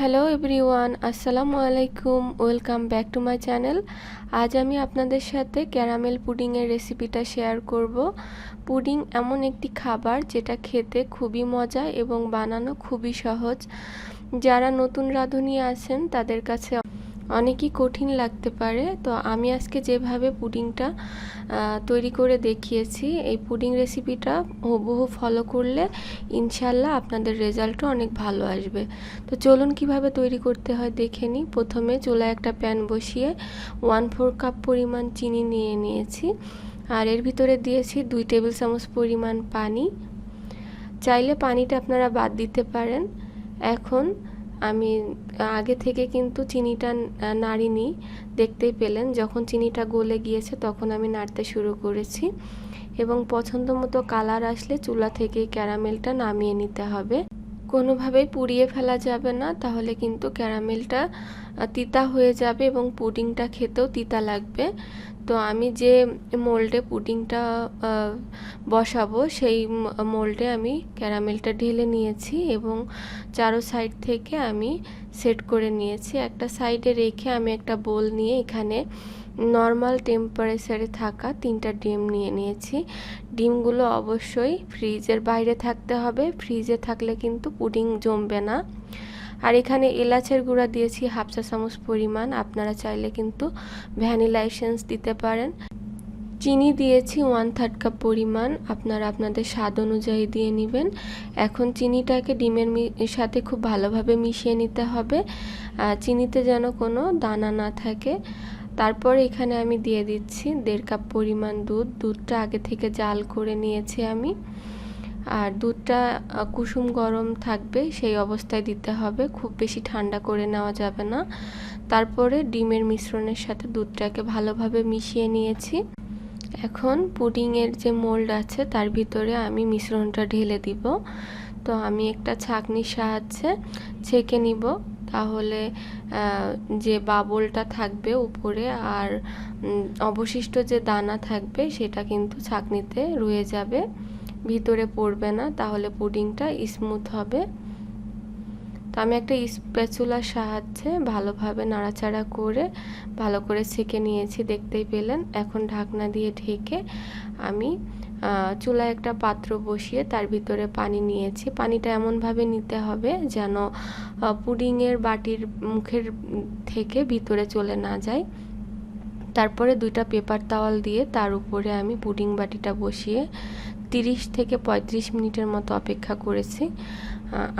Hello everyone, আসসালামু আলাইকুম, welcome back to my channel. আজ আমি আপনাদের সাথে ক্যারামেল পুডিংয়ের রেসিপিটা শেয়ার করব। পুডিং এমন একটি খাবার যেটা খেতে খুবই মজা এবং বানানো খুবই সহজ। যারা নতুন রাঁধুনি আছেন, তাদের কাছে অনেকই কঠিন লাগতে পারে। তো আমি আজকে যেভাবে পুডিংটা তৈরি করে দেখিয়েছি, এই পুডিং রেসিপিটা হুবহু ফলো করলে ইনশাল্লাহ আপনাদের রেজাল্টও অনেক ভালো আসবে। তো চলুন কীভাবে তৈরি করতে হয় দেখে নিই। প্রথমে চুলায় একটা প্যান বসিয়ে ওয়ান ফোর কাপ পরিমাণ চিনি নিয়ে নিয়েছি। আর এর ভিতরে দিয়েছি দুই টেবিল চামচ পরিমাণ পানি। চাইলে পানিটা আপনারা বাদ দিতে পারেন। এখন আমি আগে থেকে কিন্তু চিনিটা নাড়িনি, দেখতেই পেলেন। যখন চিনিটা গলে গিয়েছে তখন আমি নাড়তে শুরু করেছি। এবং পছন্দ মতো কালার আসলে চুলা থেকে ক্যারামেলটা নামিয়ে নিতে হবে। কোনোভাবেই পুড়িয়ে ফেলা যাবে না, তাহলে কিন্তু ক্যারামেলটা তিতা হয়ে যাবে এবং পুডিংটা খেতেও তিতা লাগবে। তো আমি যে মোল্ডে পুডিংটা বসাবো, সেই মোল্ডে আমি ক্যারামেলটা ঢেলে নিয়েছি এবং চারো সাইড থেকে আমি সেট করে নিয়েছি। একটা সাইডে রেখে আমি একটা বোল নিয়ে এখানে নর্মাল টেম্পারেচারে থাকা তিনটা ডিম নিয়ে নিয়েছি। ডিমগুলো অবশ্যই ফ্রিজের বাইরে থাকতে হবে। ফ্রিজে থাকলে কিন্তু পুডিং জমবে না। আর এখানে এলাচের গুঁড়া দিয়েছি হাফ চা চামচ পরিমাণ। আপনারা চাইলে কিন্তু ভ্যানিলা এসেন্স দিতে পারেন। চিনি দিয়েছি ওয়ান থার্ড কাপ পরিমাণ। আপনারা আপনাদের স্বাদ অনুযায়ী দিয়ে নেবেন। এখন চিনিটাকে ডিমের সাথে খুব ভালোভাবে মিশিয়ে নিতে হবে। চিনিতে যেন কোনো দানা না থাকে। তারপর এখানে আমি দিয়ে দিচ্ছি দেড় কাপ পরিমাণ দুধ। দুধটা আগে থেকে জাল করে নিয়েছি আমি। আর দুধটা কুসুম গরম থাকবে, সেই অবস্থায় দিতে হবে। খুব বেশি ঠান্ডা করে নেওয়া যাবে না। তারপরে ডিমের মিশ্রণের সাথে দুধটাকে ভালোভাবে মিশিয়ে নিয়েছি। এখন পুডিংয়ের যে মোল্ড আছে, তার ভিতরে আমি মিশ্রণটা ঢেলে দিব। তো আমি একটা ছাঁকনির সাহায্যে ছেঁকে নিব। তাহলে যে বাবলটা থাকবে উপরে আর অবশিষ্ট যে দানা থাকবে সেটা কিন্তু ছাঁকনিতে রয়ে যাবে। ভিতরে পড়বে না, তাহলে পুডিংটা স্মুথ হবে। তো আমি একটা স্প্যাচুলার সাহায্যে ভালোভাবে নাড়াচাড়া করে, ভালো করে ছেঁকে নিয়েছি, দেখতেই পেলেন। এখন ঢাকনা দিয়ে ঢেকে আমি চুলায় একটা পাত্র বসিয়ে তার ভিতরে পানি নিয়েছি। পানিটা এমনভাবে নিতে হবে যেন পুডিংয়ের বাটির মুখের থেকে ভিতরে চলে না যায়। তারপরে দুইটা পেপার তাওয়াল দিয়ে তার উপরে আমি পুডিং বাটিটা বসিয়ে তিরিশ থেকে ৩৫ মিনিটের মতো অপেক্ষা করেছি।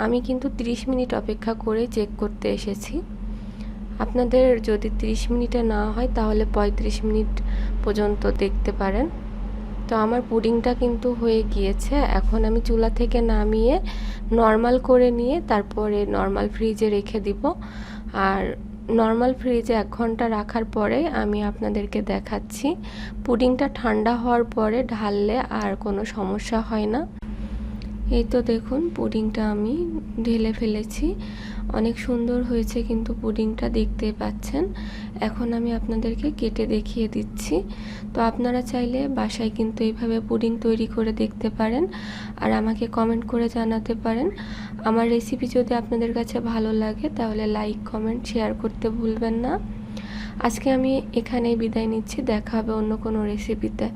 আমি কিন্তু 30 মিনিট অপেক্ষা করে চেক করতে এসেছি। আপনাদের যদি 30 মিনিটে না হয় তাহলে ৩৫ মিনিট পর্যন্ত দেখতে পারেন। তো আমার পুডিংটা কিন্তু হয়ে গিয়েছে। এখন আমি চুলা থেকে নামিয়ে নর্মাল করে নিয়ে তারপরে নর্মাল ফ্রিজে রেখে দিব। আর নর্মাল ফ্রিজে এক ঘণ্টা রাখার পরে আমি আপনাদেরকে দেখাচ্ছি। পুডিংটা ঠান্ডা হওয়ার পরে ঢাললে আর কোনো সমস্যা হয় না। এই তো দেখুন, পুডিংটা আমি ঢেলে ফেলেছি। অনেক সুন্দর হয়েছে কিন্তু পুডিংটা দেখতে পাচ্ছেন। এখন আমি আপনাদেরকে কেটে দেখিয়ে দিচ্ছি। তো আপনারা চাইলে বাসায় কিন্তু এইভাবে পুডিং তৈরি করে দেখতে পারেন আর আমাকে কমেন্ট করে জানাতে পারেন। আমার রেসিপি যদি আপনাদের কাছে ভালো লাগে তাহলে লাইক, কমেন্ট, শেয়ার করতে ভুলবেন না। আজকে আমি এখানেই বিদায় নিচ্ছি। দেখা হবে অন্য কোনো রেসিপিতে।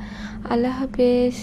আল্লাহ হাফেজ।